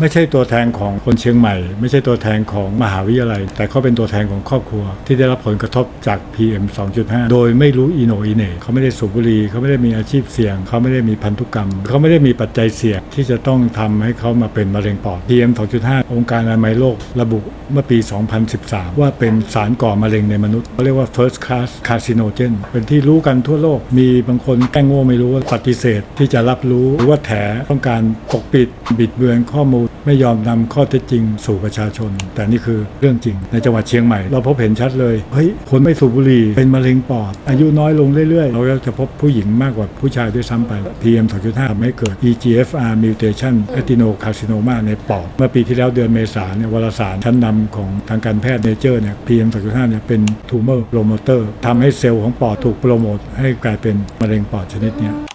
ไม่ใช่ตัวแทนของคนเชียงใหม่ ไม่ใช่ตัวแทนของมหาวิทยาลัย แต่เขาเป็นตัวแทนของครอบครัว ที่ได้รับผลกระทบจาก PM 2.5 โดยไม่รู้อีโนอีเน่เขาไม่ได้สูบบุหรี่เขาไม่ได้มีอาชีพเสี่ยง เขาไม่ได้มีพันธุกรรม เขาไม่ได้มีปัจจัยเสี่ยงที่จะต้องทำให้เขามาเป็นมะเร็งปอด PM 2.5 องค์การอนามัยโลกระบุเมื่อปี 2013 ว่าเป็นสารก่อมะเร็งในมนุษย์เขาเรียกว่า first class carcinogen เป็นที่รู้กันทั่วโลก มีบางคนแกล้งโง่ไม่รู้ว่าปฏิเสธที่จะรับรู้หรือว่าแถต้องการปกปิดบิดเบือนข้อมูลไม่ยอมนำข้อเท็จจริงสู่ประชาชน แต่นี่คือเรื่องจริงในจังหวัดเชียงใหม่ เราพบเห็นชัดเลยเฮ้ยคนไม่สูบบุหรี่เป็นมะเร็งปอด อายุน้อยลงเรื่อยๆ เราก็จะพบผู้หญิงมากกว่าผู้ชายด้วยซ้ำไป PM 2.5ทำให้เกิด EGFR mutation adenocarcinoma ในปอด เมื่อปีที่แล้วเดือนเมษาเนี่ยวารสารชั้นนำของทางการแพทย์เนเจอร์เนี่ย PM 2.5เนี่ยเป็น tumor promoter ทำให้เซลล์ของปอดถูกโปรโมทให้กลายเป็นมะเร็งปอดชนิดเนี้ย